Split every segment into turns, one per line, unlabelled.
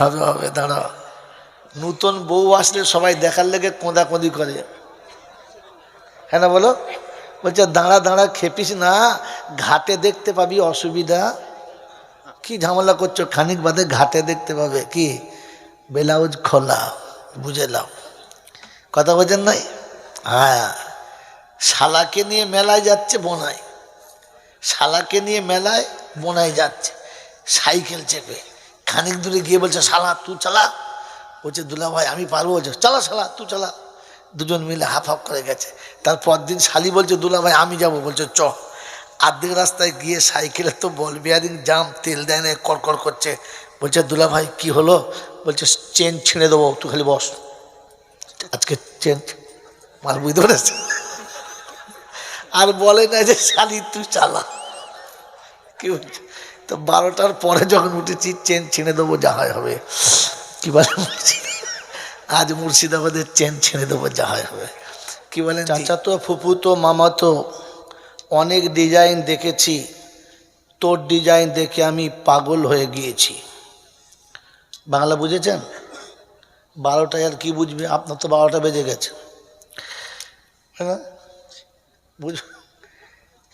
হবে হবে, দাঁড়া। নতুন বউ আসলে সবাই দেখার লেগে কোঁদাকুঁদি করে। হ্যাঁ না বলো? বলছে, দাঁড়া দাঁড়া, খেপিস না, ঘাটে দেখতে পাবি অসুবিধা। কি ঝামেলা করছ? খানিক বাদে ঘাটে দেখতে পাবে। কি? ব্লাউজ খোলা বুঝেলাম কথা বোঝেন নাই? হ্যাঁ। শালাকে নিয়ে মেলায় যাচ্ছে বোনায় শালাকে নিয়ে মেলায় বোনায় যাচ্ছে। সাইকেল চেপে। খানিক দূরে গিয়ে বলছে, শালা, তুই চালা। বলছে, দুলা ভাই, আমি পারব। বলছে, চালা, শালা তু চালা। দুজন মিলে হাফ হাফ করে গেছে। তারপর দিন শালি বলছে, দুলা ভাই, আমি যাব। বলছে, চ। আর্ধেক রাস্তায় গিয়ে সাইকেলে তো বল বিয়ারিং জাম, তেল দেয় না, কড়কড় করছে। বলছে, দুলা ভাই, কি হলো? বলছে, চেন ছিঁড়ে দেবো, তুই খালি বস। আজকে চেন মাল বুঝতে পেরেছে? আর বলে না যে, শালি, তুই চালা। কি বলছে? তো বারোটার পরে যখন উঠেছি, চেন ছিঁড়ে দেবো, যা হয় হবে। কি বলে আজ মুর্শিদাবাদের চেন ছিঁড়ে দেবো, যা হয় হবে। কি বলেন চাচা তো ফুপু তো, মামা তো, অনেক ডিজাইন দেখেছি। তোর ডিজাইন দেখে আমি পাগল হয়ে গিয়েছি। বাংলা বুঝেছেন? বারোটায় আর কি বুঝবে? আপনার তো বারোটা বেজে গেছে। হ্যাঁ? বুঝ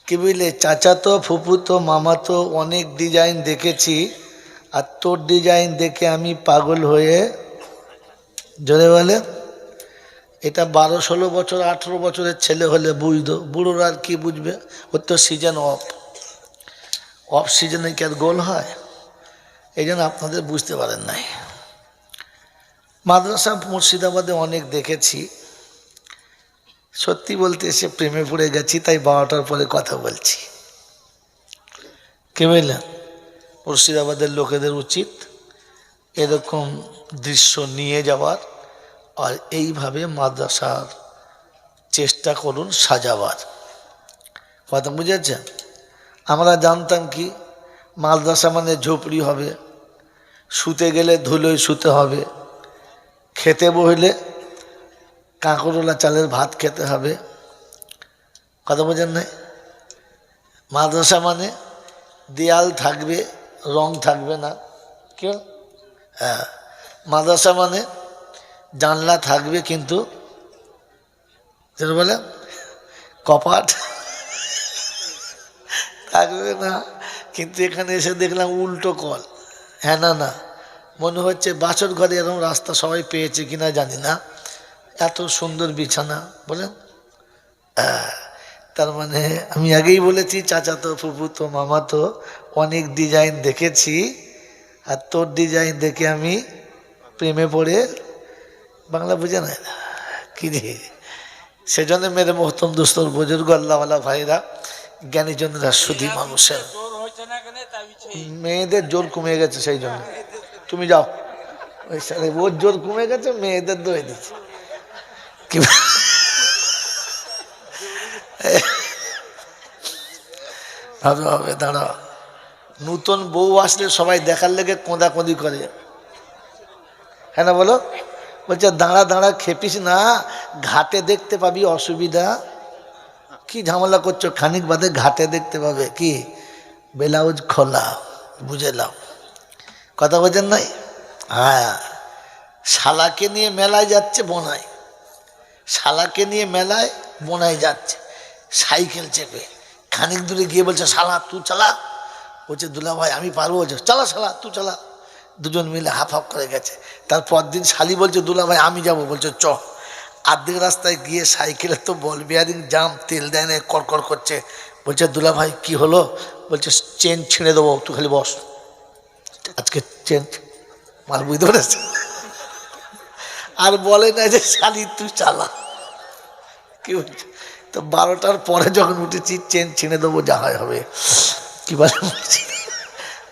কি বুঝলে চাচা তো ফুপু তো মামা তো অনেক ডিজাইন দেখেছি, আর তোর ডিজাইন দেখে আমি পাগল হয়ে জোরে বলে। এটা বারো, ষোলো বছর, আঠেরো বছরের ছেলে হলে বুঝতো। বুড়োরা আর কি বুঝবে? ওর তো সিজন অফ অফ সিজনে কি আর গোল হয়? এই জন্য আপনাদের বুঝতে পারেন নাই। মাদ্রাসা মুর্শিদাবাদে অনেক দেখেছি। সত্যি বলতে এসে প্রেমে পড়ে গেছি, তাই বারোটার পরে কথা বলছি। কে বুঝলেন মুর্শিদাবাদের লোকেদের উচিত এরকম দৃশ্য নিয়ে যাওয়ার, আর এইভাবে মাদ্রাসার চেষ্টা করুন সাজাবার। কথা বুঝেছেন? আমরা জানতাম কি, মাদ্রাসা মানে ঝুপড়ি হবে, শুতে গেলে ধুলোয় শুতে হবে, খেতে বসলে কাঁকড়োলা চালের ভাত খেতে হবে। কথা বোঝেন নাই? মাদ্রাসা মানে দেয়াল থাকবে, রং থাকবে না। কেউ হ্যাঁ মাদ্রাসা মানে জানলা থাকবে কিন্তু বলে, কপাট থাকবে না। কিন্তু এখানে এসে দেখলাম উল্টো কল। হ্যাঁ না না। মনে হচ্ছে বাছর ঘরে এরকম রাস্তা সবাই পেয়েছে কিনা জানি না। এত সুন্দর বিছানা, বলেন? তার মানে আমি আগেই বলেছি, চাচা তো ফুপু তো, মামা তো, অনেক ডিজাইন দেখেছি, আর তোর ডিজাইন দেখে আমি প্রেমে পড়ে বাংলা বুঝে না কি রে? সেজন্য মেরে মহতম দুস্তর বুজুর্গ, আল্লাহওয়ালা ভাইরা, জ্ঞানীজনরা শুধু মানুষের। মেয়েদের জোর কমে গেছে সেই জন্য। তুমি যাও। ওই সাথে ওর জোর কমে গেছে, মেয়েদের দই দিচ্ছে। হবে হবে, দাঁড়া। নতুন বউ আসলে সবাই দেখার লেগে কোঁদাকুঁদি করে। হ্যাঁ না বলো? বলছে, দাঁড়া দাঁড়া, খেপিস না, ঘাটে দেখতে পাবি অসুবিধা। কি ঝামেলা করছ? খানিক বাদে ঘাটে দেখতে পাবে। কি? ব্লাউজ খোলা বুঝেলাম কথা বোঝেন নাই? হ্যাঁ। শালাকে নিয়ে মেলায় যাচ্ছে বোনায় শালাকে নিয়ে মেলায় বোনায় যাচ্ছে, সাইকেল চেপে। খানিক দূরে গিয়ে বলছে, শালা তু চালা। বলছে, দুলা ভাই, আমি পারব। বলছে, চালা, শালা তু চালা। দুজন মিলে হাফ হাফ করে গেছে। তারপর দিন শালি বলছে, দুলা ভাই, আমি যাব। বলছে, চ। আর্ধেক রাস্তায় গিয়ে সাইকেলে তো বল বিয়ারিং জাম, তেল দেয় না কড়কড় করছে। বলছে, দুলা ভাই, কি হলো? বলছে, চেন ছিঁড়ে দেবো, তুই খালি বস। আজকে চেন মাল বুঝতে পেরেছে? আর বলে না যে শালি, তুই চালা। কি বলছে? তো বারোটার পরে যখন উঠেছি, চেন ছিঁড়ে দেবো, যা হয় হবে। কি বলে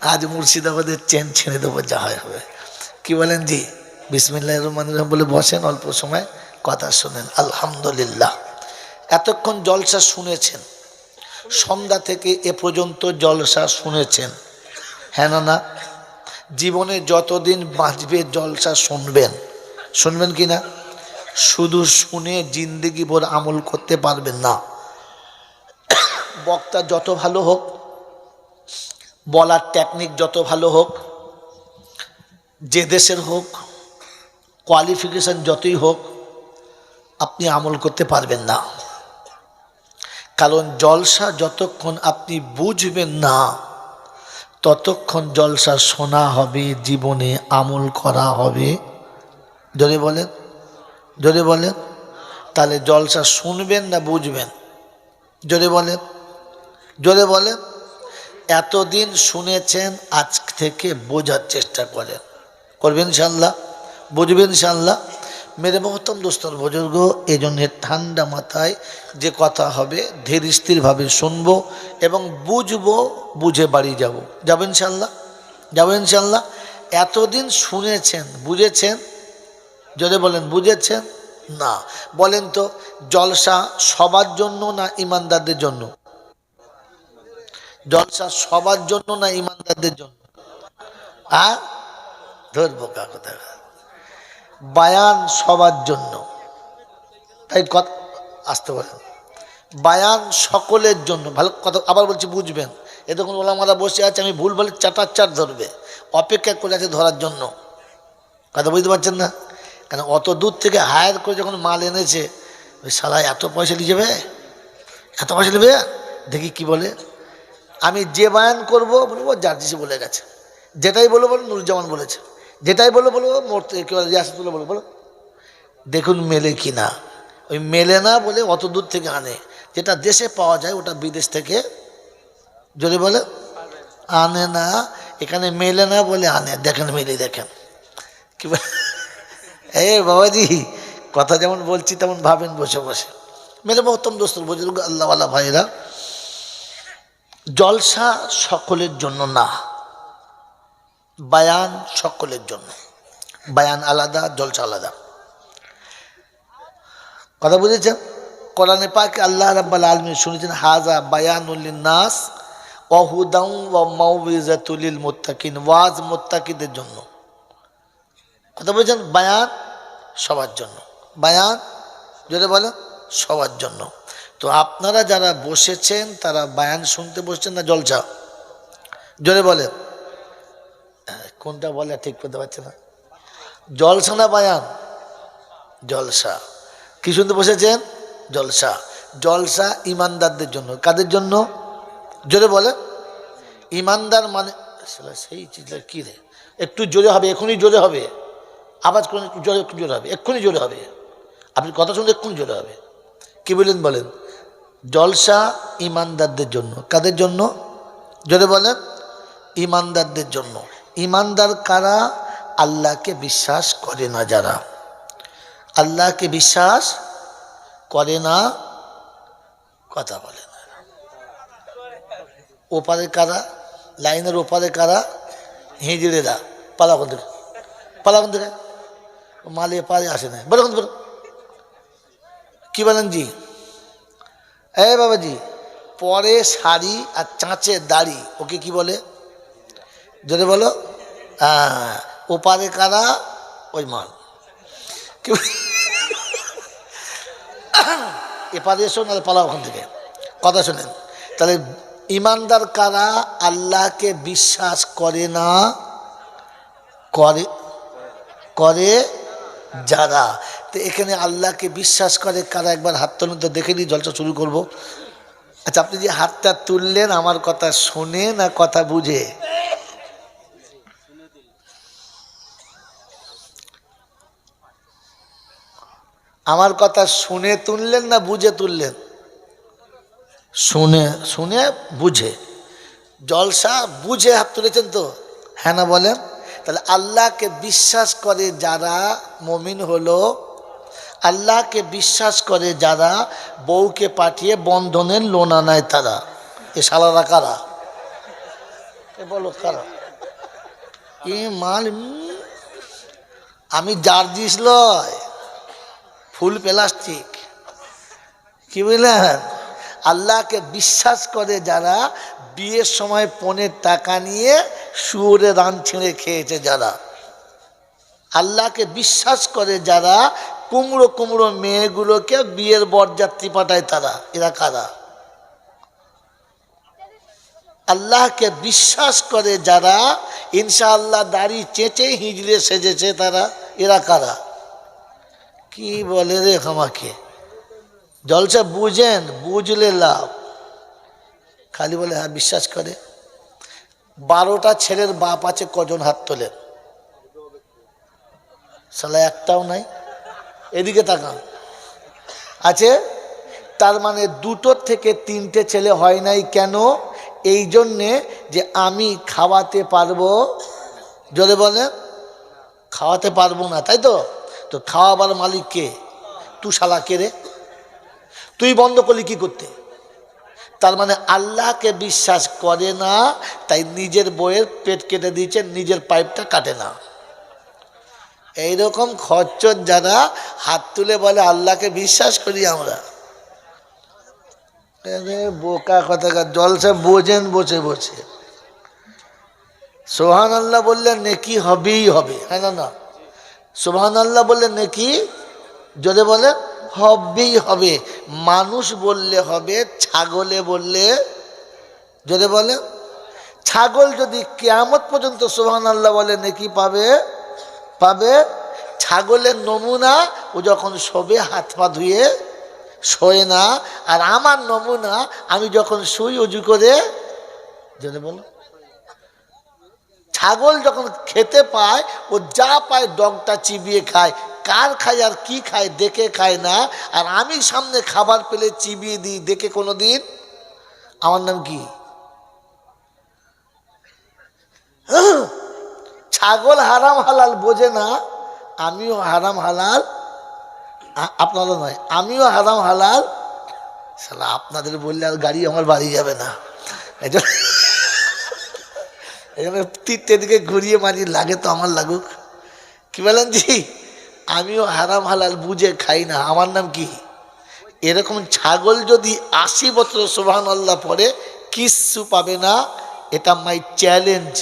আজ মুর্শিদাবাদের চেন ছিঁড়ে দেবো, যা হয় হবে। কি বলেন জি? বিসমিল্লাহ রহমান রহিম বলে বসেন অল্প সময়, কথা শোনেন। আলহামদুলিল্লাহ। এতক্ষণ জলসা শুনেছেন। সন্ধ্যা থেকে এ পর্যন্ত জলসা শুনেছেন। হ্যাঁ না? জীবনে যতদিন বাঁচবে, জলসা শুনবেন। শুনবেন কি না? শুধু শুনে জিন্দিগি ভর আমল করতে পারবেন না। বক্তা যত ভালো হোক, বলার টেকনিক যত ভালো হোক, যে দেশের হোক কোয়ালিফিকেশান যতই হোক, আপনি আমল করতে পারবেন না। কারণ জলসা যতক্ষণ আপনি বুঝবেন না, ততক্ষণ জলসা শোনা হবে, জীবনে আমল করা হবে। জোরে বলেন জোরে বলেন, তাহলে জলসা শুনবেন না বুঝবেন। জোরে বলেন জোরে বলেন, এতদিন শুনেছেন, আজ থেকে বোঝার চেষ্টা করেন। করবেন ইনশাল্লাহ বুঝবেন ইনশাল্লাহ মেরে মহত্তম দোস্তর বুজুর্গ এই জন্য ঠান্ডা মাথায় যে কথা হবে, ধীর স্থিরভাবে শুনব এবং বুঝব, বুঝে বাড়ি যাব। যাবেন ইনশাল্লাহ যাবেন ইনশাল্লাহ এতদিন শুনেছেন, বুঝেছেন যদি বলেন বুঝেছেন? না। বলেন তো, জলসা সবার জন্য না ইমানদারদের জন্য? জলসা সবার জন্য না ইমানদারদের জন্য? আর ধরবো কা কথা? বায়ান সবার জন্য। তাই কথা আসতে পারেন। বায়ান সকলের জন্য। ভালো কথা আবার বলছি, বুঝবেন। এ তখন ওলামারা বসে আছে, আমি ভুল বলে চাটার চার ধরবে। অপেক্ষা করে আছে ধরার জন্য। কথা বুঝতে পারছেন না? কেন অত দূর থেকে হায়ার করে যখন মাল এনেছে, ওই সালা এত পয়সা নিয়ে যাবে? এত পয়সা নেবে? দেখি কি বলে। আমি যে বায়ান করব বলব জার্জিসি বলে গেছে। যেটাই বলো বলো নুরুজ্জামান বলেছে। যেটাই বলো বলো মরতে কেউ রিয়াসতুল্লাহ বলো বলো। দেখুন মেলে কি না। ওই মেলে না বলে অত দূর থেকে আনে। যেটা দেশে পাওয়া যায়, ওটা বিদেশ থেকে। যদি বলে, আনে না। এখানে মেলে না বলে আনে। দেখেন, মেলে দেখেন। কি বলে? এ বাবাজি, কথা যেমন বলছি তেমন ভাবেন বসে বসে। মেরে মহত্তম দোস্ত, বুজুর্গ আল্লাহওয়ালা ভাইরা জলসা সকলের জন্য না, বায়ান সকলের জন্য। বায়ান আলাদা, জলসা আলাদা। কথা বুঝেছেন? কোরআনে পাকে আল্লাহ রাব্বাল আলমী শুনেছেন, হাজা বায়ানুল্লিন নাস অহুদাউ ও মাউবিজাতুলিল মোত্তাকিন ওয়াজ মোত্তাকিদের জন্য। কথা বলছেন? বায়ান সবার জন্য। বায়ান যদি বলেন সবার জন্য। তো আপনারা যারা বসেছেন তারা বায়ান শুনতে বসছেন না জলসা জোরে হ্যাঁ, কোনটা বলে ঠিক করতে পারছে না। জলসা না বায়ান? জলসা। কি শুনতে বসেছেন? জলসা। জলসা ইমানদারদের জন্য। কাদের জন্য? জোরে বলে। ইমানদার মানে সেই চিজটা কী রে? একটু জোরে হবে এখনই জোরে হবে। আওয়াজ করে জোরে জোরে হবে, এক্ষুনি জোরে হবে। আপনি কথা শুনলে এক্ষুনি জোরে হবে। কি বললেন বলেন? জলসা ইমানদারদের জন্য। কাদের জন্য? জোরে বলেন। ইমানদারদের জন্য। ইমানদার কারা? আল্লাহকে বিশ্বাস করে না যারা। আল্লাহকে বিশ্বাস করে না কথা বলে না। ওপারে কারা? লাইনের ওপারে কারা? হিঁজড়েরা। পালা কোন থেকে পালা কোন থেকে মালে পারে আসে না। বলো কোন বলো, কি বলেন জি? এ বাবাজি, পরে শাড়ি আর চাঁচের দাড়ি, ওকে কি বলে? যদি বলো হ্যাঁ ওপারে কারা, ওই মাল। এপারে এসো, নাহলে পালা ওখান থেকে। কথা শোনেন। তাহলে ইমানদার কারা আল্লাহকে বিশ্বাস করে না? করে করে যারা? তো এখানে আল্লাহকে বিশ্বাস করে কারা? একবার হাত তুলুন তো দেখে নিই, জলটা শুরু করব। আচ্ছা আপনি যে হাতটা তুললেন, আমার কথা শুনে না কথা বুঝে? আমার কথা শুনে তুললেন না বুঝে তুললেন? শুনে শুনে বুঝে। জলসা বুঝে হাত তুলেছেন তো? হ্যাঁ না বলেন? তাহলে আল্লাহকে বিশ্বাস করে যারা মমিন হলো, আল্লাহকে বিশ্বাস করে যারা বউকে পাঠিয়ে বন্ধনের লোন নেয় তারা। এ সালারা কারা? বলো কারা? এ মাল আমি জার্জিস লয়, ফুল প্লাস্টিক। কি বুঝলেন? আল্লাহকে বিশ্বাস করে যারা বিয়ের সময় পনেরো টাকা নিয়ে শুয়োরে রান ছিঁড়ে খেয়েছে যারা। আল্লাহকে বিশ্বাস করে যারা কুমড়ো কুমড়ো মেয়েগুলোকে বিয়ের বরযাত্রী পাঠায় তারা। এরা কারা? আল্লাহকে বিশ্বাস করে যারা ইনশাআল্লাহ দাড়ি চেঁচে হিজড়ে সেজেছে তারা। এরা কারা? কি বলে রে আমাকে? জলসা বুঝেন, বুঝলে লাভ। খালি বলে হ্যাঁ বিশ্বাস করে। বারোটা ছেলের বাপ আছে, কজন হাত তোলে? সালা একটাও নাই। এদিকে তাকান আছে, তার মানে দুটোর থেকে তিনটে ছেলে হয় নাই কেন? এই জন্যে যে আমি খাওয়াতে পারব, জোরে বলে, খাওয়াতে পারব না, তাই তো? তো খাওয়াবার মালিক কে? তু শালা কে রে? তুই বন্ধ করলি কি করতে? তার মানে আল্লাহকে বিশ্বাস করে না, তাই নিজের বইয়ের পেট কেটে দিয়েছে, নিজের পাইপটা কাটে না। এইরকম খরচর যারা হাত তুলে বলে, আল্লাহকে বিশ্বাস করি আমরা। বোকা কথা জলসা বোঝেন বসে বসে। সোহান আল্লাহ বললে নেকি হবেই হবে হ্যাঁ না না? সোহান আল্লাহ বললে নেকি যদি বলে হবেই হবে। মানুষ বললে হবে, ছাগলে বললে যদি বলে, ছাগল যদি কেয়ামত পর্যন্ত সোহান আল্লাহ বলে নাকি পাবে? পাবে ছাগলের নমুনা, ও যখন শোবে, হাত পা ধুয়ে শোয় না। আর আমার নমুনা, আমি যখন শুই, উজু করে, যদি বলো। ছাগল যখন খেতে পায়, ও যা পায়, ডগটা চিবিয়ে খায়। কার খায় আর কি খায়, দেখে খায় না। আর আমি সামনে খাবার পেলে চিবিয়ে দিই, দেখে কোনো দিন আমার নাম কি? ছাগল হারাম হালাল বোঝে না, আমিও হারাম হালাল। আপনারও নয়, আমিও হারাম হালাল। সালা আপনাদের বললে আর গাড়ি আমার বাড়ি যাবে না। এই জন্য তীরটে দিকে ঘুরিয়ে মারি লাগে তো আমার লাগুক। কি বলেন জি? আমিও হারাম হালাল বুঝে খাই না। আমার নাম কি? এরকম ছাগল যদি আশি বছর সোহান আল্লাহ পরে কিচ্ছু পাবে না, এটা মাই চ্যালেঞ্জ।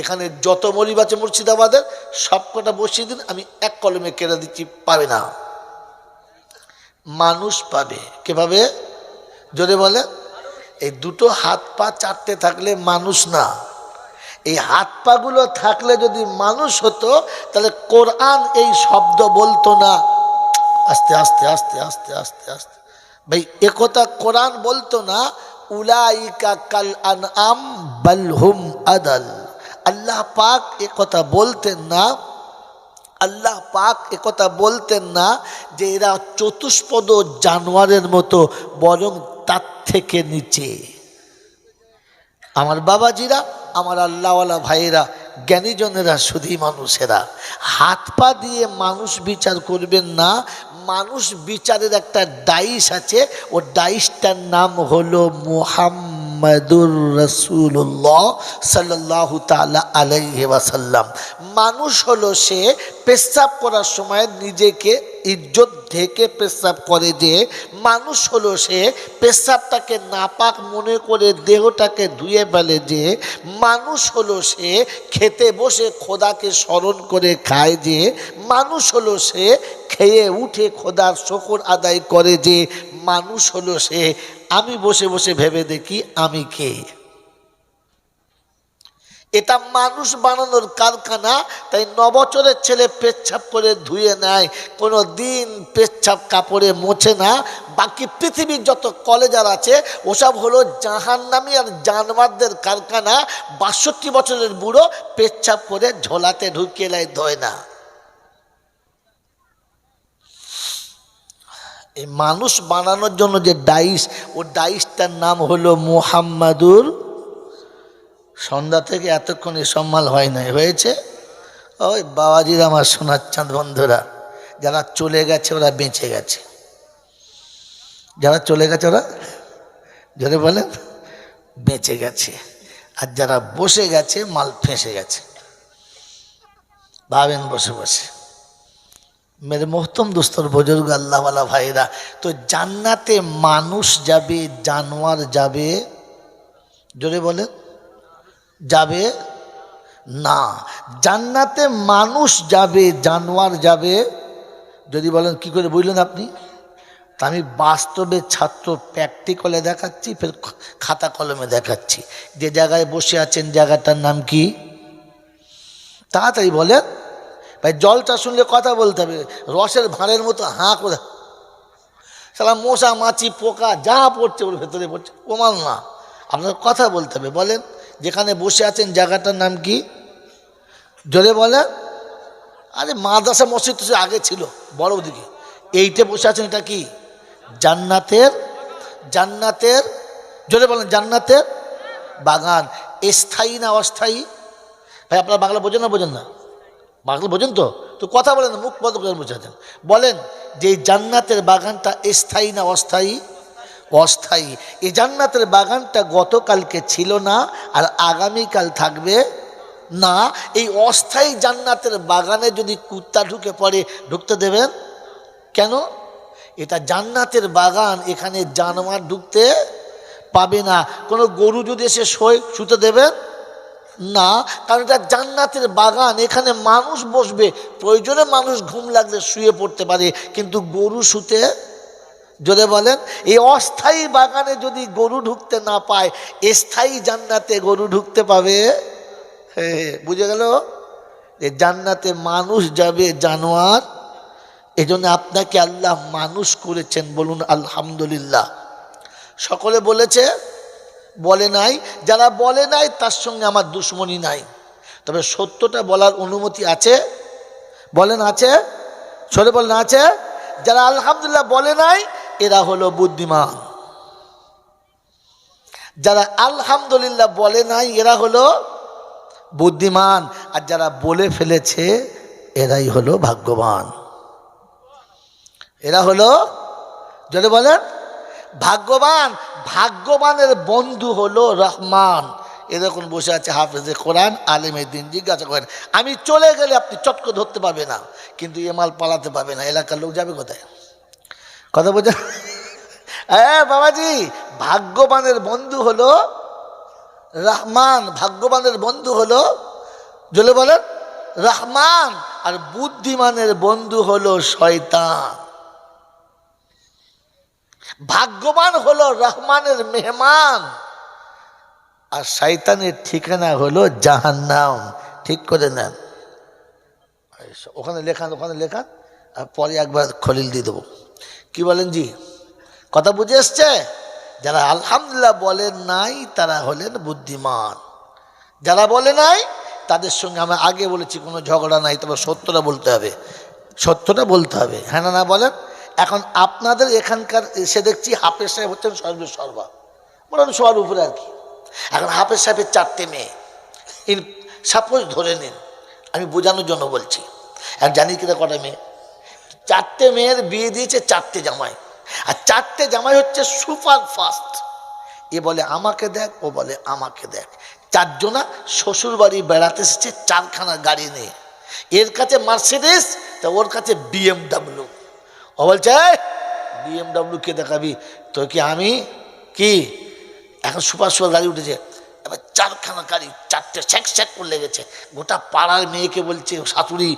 এখানে যত মরিব আছে মুর্শিদাবাদের সব কটা বসিয়ে দিন আমি এক কলমে কেড়ে দিচ্ছি পাবে না। মানুষ পাবে। কে পাবে যদি বলে এই দুটো হাত পা চারটে থাকলে মানুষ না। এই হাত পাগুলো থাকলে যদি মানুষ হতো, তাহলে কোরআন এই শব্দ বলতো না। আস্তে আস্তে আস্তে আস্তে আস্তে আস্তে। ভাই একথা কোরআন বলতো না, উলাইকা কাল আনআম বালহুম আদাল। আল্লাহ পাক একথা বলতেন না, আল্লাহ পাক একথা বলতেন না যে এরা চতুষ্পদ জানোয়ারের মতো, বরং তার থেকে নিচে। আমার বাবাজিরা, আমার আল্লাহওয়ালা ভাইয়েরা, জ্ঞানীজনেরা শুধুই মানুষেরা, হাত পা দিয়ে মানুষ বিচার করবেন না, মানুষ বিচারের একটা ডাইস আছে, ও ডাইসটার নাম হলো মোহাম্মদুর রসুল্লাহ সাল্লাহ তালা আলাইহি ওয়াসাল্লাম। মানুষ হলো সে পেশাব করার সময় নিজেকে ইজ্জত ঢেকে পেশাব করে যে মানুষ হলো সে পেশাবটাকে নাপাক মনে করে দেহটাকে ধুয়ে ফেলে যে মানুষ হলো সে খেতে বসে খোদাকে স্মরণ করে খায় যে মানুষ হলো সে খেয়ে উঠে খোদার শকর আদায় করে যে মানুষ হলো সে, আমি বসে বসে ভেবে দেখি আমি কে? এটা মানুষ বানানোর কারখানা, তাই নবচরের ছেলে পেচ্ছাপ করে ধুয়ে নেয়, কোনো দিন পেচ্ছাপ কাপড়ে মোছে না। বাকি পৃথিবীর যত কলেজার আছে, ওসব হলো জাহান্নামি আর জানোয়ারদের কারখানা। বাষট্টি বছরের বুড়ো পেচ্ছাপ করে ঝোলাতে ঢুকিয়ে নেয়, ধোয় না। এই মানুষ বানানোর জন্য যে ডাইস, ও ডাইসটার নাম হলো মুহাম্মাদুর সন্ধ্যা থেকে এতক্ষণ এ সম্মান হয় নাই, হয়েছে? ওই বাবাজির আমার সোনার চাঁদ বন্ধুরা, যারা চলে গেছে ওরা বেঁচে গেছে। যারা চলে গেছে ওরা যারা বলেন, বেঁচে গেছে। আর যারা বসে গেছে, মাল ফেঁসে গেছে। ভাবেন বসে বসে। মেরে মোহতম দোস্তর বুজুর্গ, আল্লাহওয়ালা ভাইরা, তো জান্নাতে মানুষ যাবে, জানোয়ার যাবে, জোরে বলেন যাবে? না। জান্নাতে মানুষ যাবে, জানোয়ার যাবে। যদি বলেন, কি করে বুঝলেন আপনি? তা আমি বাস্তবে ছাত্র প্র্যাকটিক্যালে দেখাচ্ছি, ফের খাতা কলমে দেখাচ্ছি। যে জায়গায় বসে আছেন, জায়গাটার নাম কি? তাড়াতাড়ি বলেন। ভাই, জলটা শুনলে কথা বলতে হবে। রসের ভাঁড়ের মতো হাঁ করে। সালা মশা, মাছি, পোকা, যা পড়ছে ওর ভেতরে পড়ছে। প্রমাণ না। আপনার কথা বলতে হবে। বলেন যেখানে বসে আছেন, জায়গাটার নাম কি? জোরে বলেন আরে, মাদ্রাসা মসজিদ আগে ছিল, বড় দিকে। এইটে বসে আছেন, এটা কি? জান্নাতের জান্নাতের, জোরে বলেন, জান্নাতের বাগান। স্থায়ী না অস্থায়ী? ভাই, আপনারা বাংলা বোঝেন না বোঝেন না? বাংলা বোঝেন তো? তো কথা বলেন, মুখ বন্ধ বোঝাতেন বলেন যে, জান্নাতের বাগানটা স্থায়ী না অস্থায়ী? অস্থায়ী। এই জান্নাতের বাগানটা গতকালকে ছিল না, আর আগামীকাল থাকবে না। এই অস্থায়ী জান্নাতের বাগানে যদি কুত্তা ঢুকে পড়ে, ঢুকতে দেবেন? কেন? এটা জান্নাতের বাগান, এখানে জানোয়ার ঢুকতে পাবে না। কোনো গরু যদি এসে শোয়, শুতে দেবেন? না, কারণ এটা জান্নাতের বাগান, এখানে মানুষ বসবে। প্রয়োজনে মানুষ ঘুম লাগলে শুয়ে পড়তে পারে, কিন্তু গরু শুতে যদি বলেন, এই অস্থায়ী বাগানে যদি গরু ঢুকতে না পায়, স্থায়ী জান্নাতে গরু ঢুকতে পাবে? বুঝে গেল? যে জান্নাতে মানুষ যাবে জানোয়ার, এজন্য আপনাকে আল্লাহ মানুষ করেছেন বলুন আলহামদুলিল্লাহ। সকলে বলেছে, বলে নাই, যারা বলে নাই, তার সঙ্গে আমার দুশ্মনী নাই। তবে সত্যটা বলার অনুমতি আছে? বলেন, আছে? সরে বলেন, আছে? যারা আলহামদুলিল্লাহ বলে নাই এরা হলো বুদ্ধিমান। যারা আলহামদুলিল্লাহ বলে নাই, এরা হলো বুদ্ধিমান। আর যারা বলে ফেলেছে, এরাই হলো ভাগ্যবান। এরা হলো যদি বলেন, ভাগ্যবান। ভাগ্যবানের বন্ধু হলো রহমান। এরকম বসে আছে হাফেজে কোরআন আলেমের দিন, জিজ্ঞাসা করেন, আমি চলে গেলে আপনি চটকে ধরতে পারবে না, কিন্তু এ মাল পালাতে পারবে না, এলাকার লোক যাবে কোথায়? কথা বোঝা হ্যাঁ বাবাজি, ভাগ্যবানের বন্ধু হলো রহমান, ভাগ্যবানের বন্ধু হলো জলে বলেন, রহমান আর বুদ্ধিমানের বন্ধু হলো শয়তান। ভাগ্যবান হলো রহমানের মেহমান আর শয়তানের ঠিকানা হলো জাহান্নাম। ঠিক করে নেন। ওখানে লেখান ওখানে লেখান, আর পরে একবার খলিল দিয়ে দেবো। কি বলেন জি? কথা বুঝে এসছে? যারা আলহামদুলিল্লাহ বলেন নাই, তারা হলেন বুদ্ধিমান। যারা বলে নাই, তাদের সঙ্গে আমি আগে বলেছি, কোনো ঝগড়া নাই, তবে সত্যটা বলতে হবে। সত্যটা বলতে হবে। হ্যাঁ না না বলেন? এখন আপনাদের এখানকার, এসে দেখছি হাফেজ সাহেব হচ্ছেন সর্বে সর্বা। বলেন সবার উপরে আর কি। এখন হাফেজ সাহেবের চারটে মেয়ে। ইন, সাপোজ ধরে নিন, আমি বোঝানোর জন্য বলছি। আর জানি কিনা কটা মেয়ে। চারটে মেয়ের বিয়ে দিয়েছে চারটে জামাই। আর চারটে জামাই হচ্ছে সুপার ফাস্ট। এ বলে আমাকে দেখ, ও বলে আমাকে দেখ। চারজনা শ্বশুর বাড়ি বেড়াতে এসেছে, চারখানা গাড়ি নিয়ে। এর কাছে মার্সিডিস তা ওর কাছে বিএমডাব্লিউ। ও বলছে বিএমডাব্লিউ কে দেখাবি? তো কি আমি? কি? এখন সুপার সুপার গাড়ি উঠেছে। এবার চারখানা গাড়ি, চারটে স্যাক স্যাক করে লেগেছে। গোটা পাড়ার মেয়েকে বলছে, শাশুড়ি,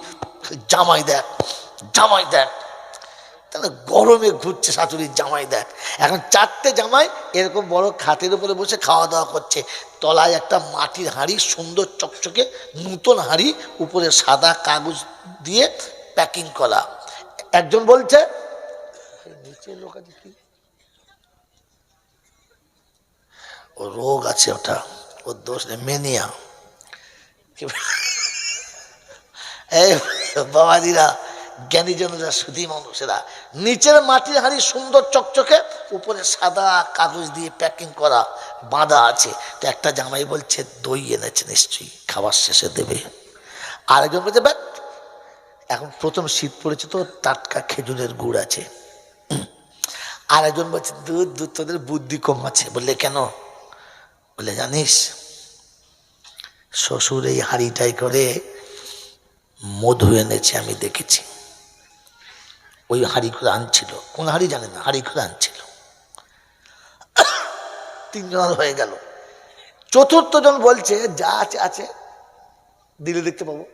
জামাই দেখ। জামাই দেখ তাহলে গরমে ঘুরছে শাশুড়ির জামাই দেখ এখন চারটে জামাই এরকম বড় খাটের উপরে বসে খাওয়া দাওয়া করছে। তলায় একটা মাটির হাঁড়ি, সুন্দর চকচকে নূতন হাঁড়ি, উপরে সাদা কাগজ দিয়ে প্যাকিং করা। একজন বলছে নিচে লোক আছে কি? ও রোগ আছে ওটা, ওর দোষ নেই মেনিয়া এই বাবাজিরা জ্ঞানীজনেরা সুধী মানুষেরা নিচের মাটির হাঁড়ি সুন্দর চকচকে, উপরে সাদা কাগজ দিয়ে প্যাকিং করা বাঁধা আছে। তো একটা জামাই বলছে, দই এনেছে নিশ্চয়ই, খাবার শেষে দেবে। আরেকজন বলছে, ব্যাট, এখন প্রথম শীত পড়েছে তো, টাটকা খেজুরের গুড় আছে। আর একজন বলছে, দুধ দুধ তোদের বুদ্ধি কম আছে। বললে, কেন? বলে জানিস, শ্বশুর এই হাঁড়িটাই করে মধু এনেছে, আমি দেখেছি। ওই হাঁড়ি করে আনছিল কোন হাঁড়ি জানে না? হাঁড়ি করে আনছিল তিনজন হয়ে গেল। চতুর্থ জন বলছে, যা আছে আছে। দিলে দেখতে পাবো।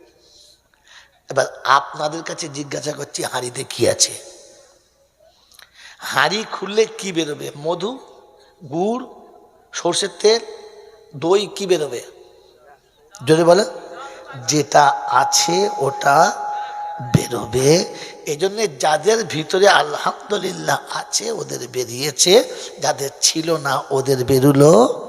এবার আপনাদের কাছে জিজ্ঞাসা করছি, হাঁড়িতে কি আছে? হাঁড়ি খুললে কি বেরোবে? মধু, গুড়, সর্ষের তেল, দই কি বেরোবে? যদি বলে যেটা আছে, ওটা বেরোবে। এই জন্যে যাদের ভিতরে আলহামদুলিল্লাহ আছে ওদের বেরিয়েছে। যাদের ছিল না ওদের বেরুলো।